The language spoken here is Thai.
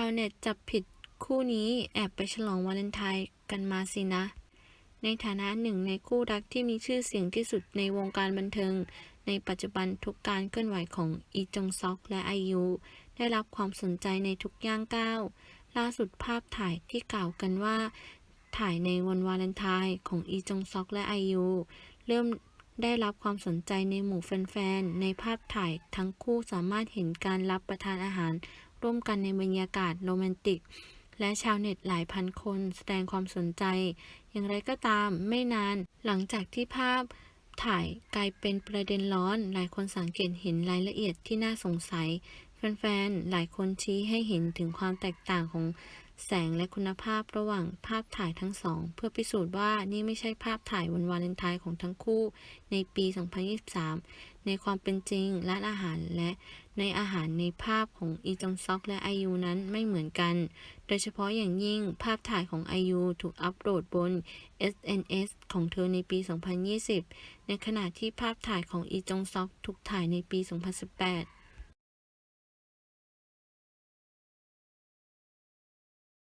าวเน็ตจับผิดคู่นี้แอบไปฉลองวาเลนไทน์กันมาสินะ ในฐานะหนึ่งในคู่รักที่มีชื่อเสียงที่สุดในวงการบันเทิง ในปัจจุบันทุกการเคลื่อนไหวของอีจงซอกและไอยูได้รับความสนใจในทุกย่างก้าว ล่าสุดภาพถ่ายที่กล่าวกันว่า ถ่ายในวันวาเลนไทน์ของอีจงซอกและไอยูเริ่มได้รับความสนใจในหมู่แฟนๆ ในภาพถ่ายทั้งคู่สามารถเห็นการรับประทานอาหาร ร่วมกันในบรรยากาศโรแมนติก และชาวเน็ตหลายพันคนแสดงความสนใจ อย่างไรก็ตามไม่นานหลังจากที่ภาพถ่ายกลายเป็นประเด็นร้อน หลายคนสังเกตเห็นรายละเอียดที่น่าสงสัย แฟนๆ หลายคนชี้ให้เห็นถึงความแตกต่างของแสงและคุณภาพระหว่างภาพถ่ายทั้งสอง เพื่อพิสูจน์ว่านี่ไม่ใช่ภาพถ่ายวันวาเลนไทน์ของทั้งคู่ในปี 2023 ในความเป็นจริงร้านอาหารและ ในอาหารในภาพของอีจองซอกและไอยูนั้นไม่เหมือนกัน โดยเฉพาะอย่างยิ่งภาพถ่ายของไอยูถูกอัปโหลดบน SNS ของเธอในปี 2020 ในขณะที่ภาพถ่ายของอีจองซอกถูกถ่ายในปี 2018